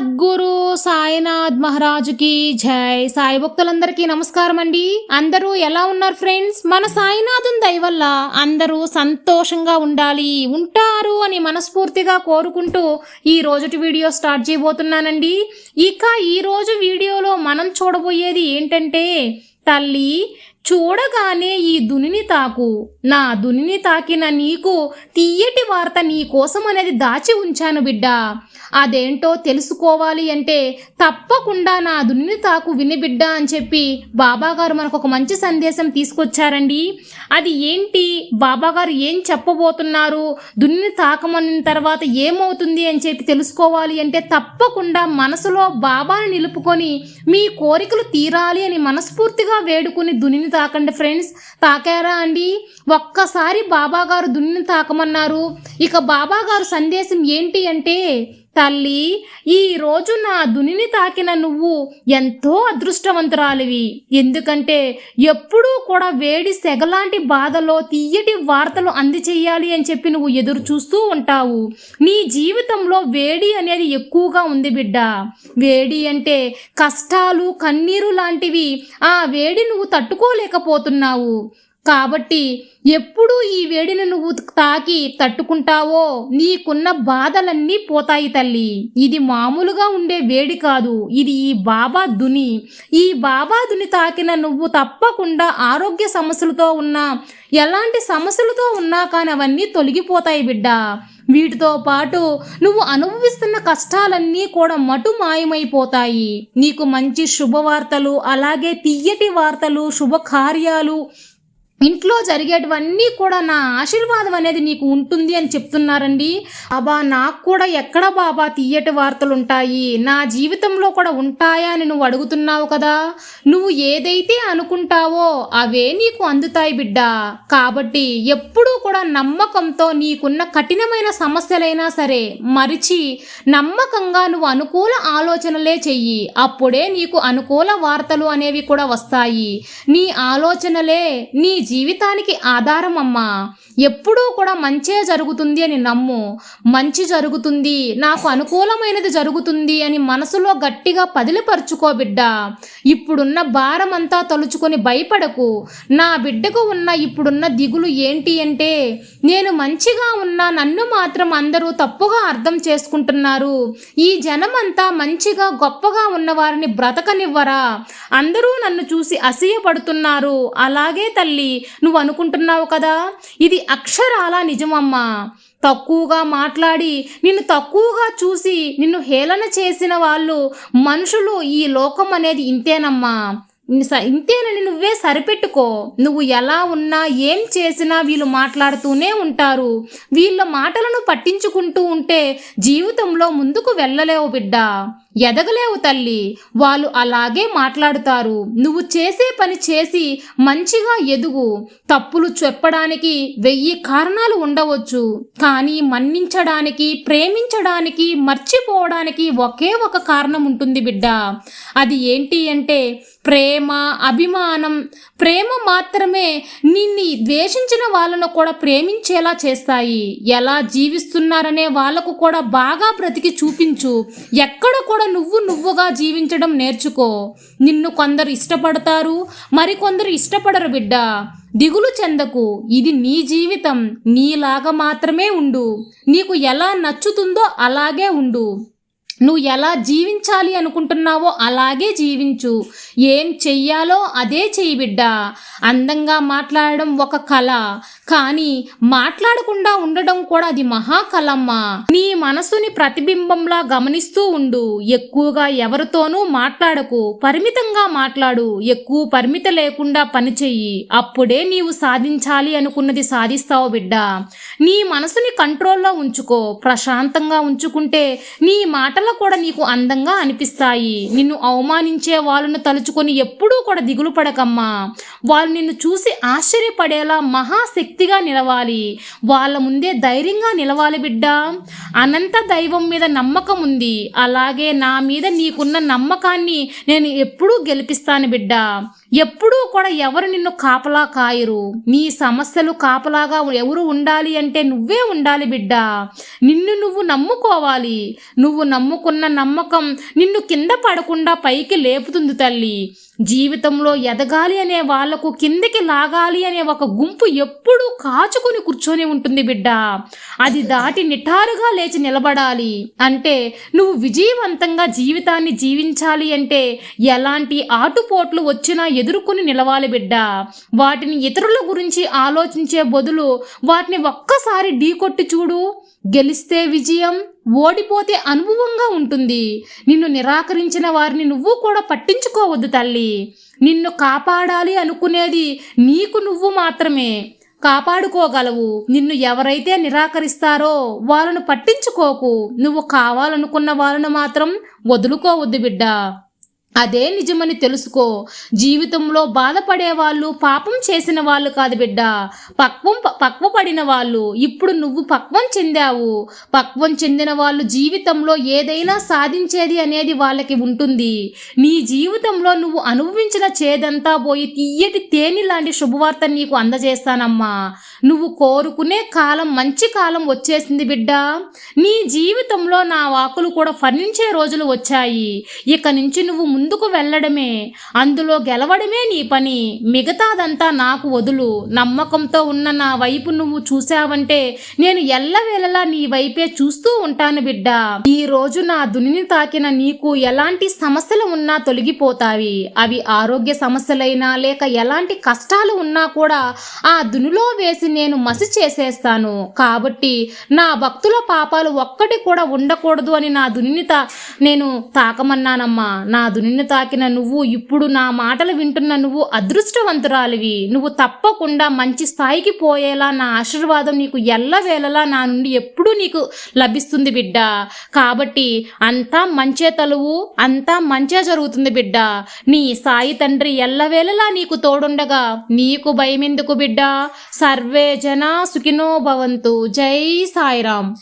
సద్గురు సాయినాథ్ మహారాజుకి జై. సాయి భక్తులందరికీ నమస్కారం అండి. అందరూ ఎలా ఉన్నారు ఫ్రెండ్స్? మన సాయినాథం దయ వల్ల అందరూ సంతోషంగా ఉండాలి ఉంటారు అని మనస్ఫూర్తిగా కోరుకుంటూ ఈ రోజుటి వీడియో స్టార్ట్ చేయబోతున్నానండి. ఇక ఈ రోజు వీడియోలో మనం చూడబోయేది ఏంటంటే తల్లి చూడగానే ఈ దునిని తాకు. నా దునిని తాకిన నీకు తీయటి వార్త నీ కోసం అనేది దాచి ఉంచాను బిడ్డ. అదేంటో తెలుసుకోవాలి అంటే తప్పకుండా నా దునిని తాకు విని బిడ్డ అని చెప్పి బాబాగారు మనకు ఒక మంచి సందేశం తీసుకొచ్చారండి. అది ఏంటి? బాబాగారు ఏం చెప్పబోతున్నారు? దున్ని తాకమన్న తర్వాత ఏమవుతుంది అని చెప్పి తెలుసుకోవాలి అంటే తప్పకుండా మనసులో బాబాని నిలుపుకొని మీ కోరికలు తీరాలి అని మనస్ఫూర్తిగా వేడుకుని దునిని తాకండి ఫ్రెండ్స్ తాకారా అండి? ఒక్కసారి బాబాగారు దున్నిని తాకమన్నారు ఇక బాబాగారు సందేశం ఏంటి అంటే తల్లి ఈ రోజు నా దునిని తాకిన నువ్వు ఎంతో అదృష్టవంతురాలివి. ఎందుకంటే ఎప్పుడూ కూడా వేడి సెగలాంటి బాధలో తీయటి వార్తలు అందచేయాలి అని చెప్పి నువ్వు ఎదురు చూస్తూ ఉంటావు. నీ జీవితంలో వేడి అనేది ఎక్కువగా ఉంది బిడ్డ. వేడి అంటే కష్టాలు కన్నీరు లాంటివి ఆ వేడి నువ్వు తట్టుకోలేకపోతున్నావు. కాబట్టి ఎప్పుడు ఈ వేడిని నువ్వు తాకి తట్టుకుంటావో నీకున్న బాధలన్నీ పోతాయి తల్లి. ఇది మామూలుగా ఉండే వేడి కాదు. ఇది ఈ బాబా దుని. ఈ బాబా దుని తాకిన నువ్వు తప్పకుండా ఆరోగ్య సమస్యలతో ఉన్నా ఎలాంటి సమస్యలతో ఉన్నా కానీ అవన్నీ తొలగిపోతాయి బిడ్డ. వీటితో పాటు నువ్వు అనుభవిస్తున్న కష్టాలన్నీ కూడా మటు మాయమైపోతాయి. నీకు మంచి శుభవార్తలు అలాగే తీయటి వార్తలు శుభకార్యాలు ఇంట్లో జరిగేటివన్నీ కూడా నా ఆశీర్వాదం అనేది నీకు ఉంటుంది అని చెప్తున్నారండి. బాబా నాకు కూడా ఎక్కడ బాబా తీయటి వార్తలు ఉంటాయి నా జీవితంలో కూడా ఉంటాయా అని నువ్వు అడుగుతున్నావు కదా. నువ్వు ఏదైతే అనుకుంటావో అవే నీకు అందుతాయి బిడ్డ. కాబట్టి ఎప్పుడూ కూడా నమ్మకంతో నీకున్న కఠినమైన సమస్యలైనా సరే మరిచి నమ్మకంగా నువ్వు అనుకూల ఆలోచనలే చెయ్యి. అప్పుడే నీకు అనుకూల వార్తలు అనేవి కూడా వస్తాయి. నీ ఆలోచనలే నీ జీవితానికి ఆధారం అమ్మా. ఎప్పుడూ కూడా మంచే జరుగుతుంది అని నమ్ము. మంచి జరుగుతుంది నాకు అనుకూలమైనది జరుగుతుంది అని మనసులో గట్టిగా పదిలిపరుచుకో బిడ్డ. ఇప్పుడున్న భారం అంతా తలుచుకొని భయపడకు. నా బిడ్డకు ఉన్న ఇప్పుడున్న దిగులు ఏంటి అంటే నేను మంచిగా ఉన్నా నన్ను మాత్రం అందరూ తప్పుగా అర్థం చేసుకుంటున్నారు. ఈ జనమంతా మంచిగా గొప్పగా ఉన్న వారిని బ్రతకనివ్వరా? అందరూ నన్ను చూసి అసూయపడుతున్నారు అలాగే తల్లి నువ్వు అనుకుంటున్నావు కదా? ఇది అక్షరాల నిజమమ్మా. తక్కువగా మాట్లాడి నిన్ను తక్కువగా చూసి నిన్ను హేళన చేసిన వాళ్ళు మనుషులు ఈ లోకం అనేది ఇంతేనమ్మా. ఇంతేనని నువ్వే సరిపెట్టుకో. నువ్వు ఎలా ఉన్నా ఏం చేసినా వీళ్ళు మాట్లాడుతూనే ఉంటారు. వీళ్ళ మాటలను పట్టించుకుంటూ ఉంటే జీవితంలో ముందుకు వెళ్ళలేవు బిడ్డ. ఎదగలేవు తల్లి. వాళ్ళు అలాగే మాట్లాడుతారు. నువ్వు చేసే పని చేసి మంచిగా ఎదుగు. తప్పులు చెప్పడానికి వెయ్యి కారణాలు ఉండవచ్చు. కానీ మన్నించడానికి ప్రేమించడానికి మర్చిపోవడానికి ఒకే ఒక కారణం ఉంటుంది బిడ్డ. అది ఏంటి అంటే ప్రేమ అభిమానం. ప్రేమ మాత్రమే నిన్ని ద్వేషించిన వాళ్ళను కూడా ప్రేమించేలా చేస్తాయి. ఎలా జీవిస్తున్నారనే వాళ్ళకు కూడా బాగా బ్రతికి చూపించు. ఎక్కడ కూడా నువ్వు నువ్వుగా జీవించడం నేర్చుకో. నిన్ను కొందరు ఇష్టపడతారు మరికొందరు ఇష్టపడరు బిడ్డ. దిగులు చెందకు. ఇది నీ జీవితం. నీలాగా మాత్రమే ఉండు. నీకు ఎలా నచ్చుతుందో అలాగే ఉండు. నువ్వు ఎలా జీవించాలి అనుకుంటున్నావో అలాగే జీవించు. ఏం చెయ్యాలో అదే చెయ్యి బిడ్డ. అందంగా మాట్లాడడం ఒక కళ. కానీ మాట్లాడకుండా ఉండడం కూడా అది మహాకలమ్మ. నీ మనసుని ప్రతిబింబంలా గమనిస్తూ ఉండు. ఎక్కువగా ఎవరితోనూ మాట్లాడకు. పరిమితంగా మాట్లాడు. ఎక్కువ పరిమిత లేకుండా పనిచేయి అప్పుడే నీవు సాధించాలి అనుకున్నది సాధిస్తావు బిడ్డ. నీ మనసుని కంట్రోల్లో ఉంచుకో. ప్రశాంతంగా ఉంచుకుంటే నీ మాటలు కూడా నీకు అందంగా అనిపిస్తాయి. నిన్ను అవమానించే వాళ్ళను తలుచుకొని ఎప్పుడూ కూడా దిగులు పడకమ్మా. వాళ్ళు నిన్ను చూసి ఆశ్చర్యపడేలా మహాశక్తి మహాశక్తిగా నిలవాలి. వాళ్ళ ముందే ధైర్యంగా నిలవాలి బిడ్డ. అనంత దైవం మీద నమ్మకం ఉంది. అలాగే నా మీద నీకున్న నమ్మకాన్ని నేను ఎప్పుడూ గెలిపిస్తాను బిడ్డ. ఎప్పుడూ కూడా ఎవరు నిన్ను కాపలా కాయరు. నీ సమస్యలు కాపలాగా ఎవరు ఉండాలి అంటే నువ్వే ఉండాలి బిడ్డ. నిన్ను నువ్వు నమ్ముకోవాలి. నువ్వు నమ్ముకున్న నమ్మకం నిన్ను కింద పడకుండా పైకి లేపుతుంది తల్లి. జీవితంలో ఎదగాలి అనే వాళ్ళకు కిందకి లాగాలి అనే ఒక గుంపు ఎప్పుడూ కాచుకొని కూర్చొని ఉంటుంది బిడ్డ. అది దాటి నిటారుగా లేచి నిలబడాలి. అంటే నువ్వు విజయవంతంగా జీవితాన్ని జీవించాలి అంటే ఎలాంటి ఆటుపోట్లు వచ్చినా ఎదుర్కొని నిలవాలి బిడ్డ. వాటిని ఇతరుల గురించి ఆలోచించే బదులు వాటిని ఒక్కసారి ఢీకొట్టి చూడు. గెలిస్తే విజయం ఓడిపోతే అనుభవంగా ఉంటుంది. నిన్ను నిరాకరించిన వారిని నువ్వు కూడా పట్టించుకోవద్దు తల్లి. నిన్ను కాపాడాలి అనుకునేది నీకు నువ్వు మాత్రమే. కాపాడుకోగలవు. నిన్ను ఎవరైతే నిరాకరిస్తారో వాళ్ళను పట్టించుకోకు. నువ్వు కావాలనుకున్న వాళ్ళను మాత్రం వదులుకోవద్దు బిడ్డ. అదే నిజమని తెలుసుకో. జీవితంలో బాధపడే వాళ్ళు పాపం చేసిన వాళ్ళు కాదు బిడ్డ. పక్వం పక్వపడిన వాళ్ళు. ఇప్పుడు నువ్వు పక్వం చెందావు. పక్వం చెందిన వాళ్ళు జీవితంలో ఏదైనా సాధించేది అనేది వాళ్ళకి ఉంటుంది. నీ జీవితంలో నువ్వు అనుభవించిన చేదంతా పోయి తీయటి తేని లాంటి శుభవార్త నీకు అందజేస్తానమ్మా. నువ్వు కోరుకునే కాలం మంచి కాలం వచ్చేసింది బిడ్డ. నీ జీవితంలో నా వాకులు కూడా ఫలించే రోజులు వచ్చాయి. ఇక నుంచి నువ్వు ముందుకు వెళ్ళడమే అందులో గెలవడమే నీ పని. మిగతాదంతా నాకు వదులు. నమ్మకంతో ఉన్న నా వైపు నువ్వు చూసావంటే నేను ఎల్లవేళలా నీ వైపే చూస్తూ ఉంటాను బిడ్డ. ఈ రోజు నా దునిని తాకిన నీకు ఎలాంటి సమస్యలు ఉన్నా తొలగిపోతావి అవి ఆరోగ్య సమస్యలైనా లేక ఎలాంటి కష్టాలు ఉన్నా కూడా ఆ దునిలో వేసి నేను మసి చేసేస్తాను. కాబట్టి నా భక్తుల పాపాలు ఒక్కటి కూడా ఉండకూడదు అని నా దునిని తా నేను తాకమన్నానమ్మా. నా నిన్ను తాకిన నువ్వు ఇప్పుడు నా మాటలు వింటున్న నువ్వు అదృష్టవంతురాలివి. నువ్వు తప్పకుండా మంచి స్థాయికి పోయేలా నా ఆశీర్వాదం నీకు ఎల్లవేళలా నా నుండి ఎప్పుడూ నీకు లభిస్తుంది బిడ్డ. కాబట్టి అంతా మంచే తలువు అంతా మంచే జరుగుతుంది బిడ్డ. నీ సాయి తండ్రి ఎల్లవేళలా నీకు తోడుండగా. నీకు భయమెందుకు బిడ్డ? సర్వే జన సుఖినో భవంతు. జై సాయిరామ్.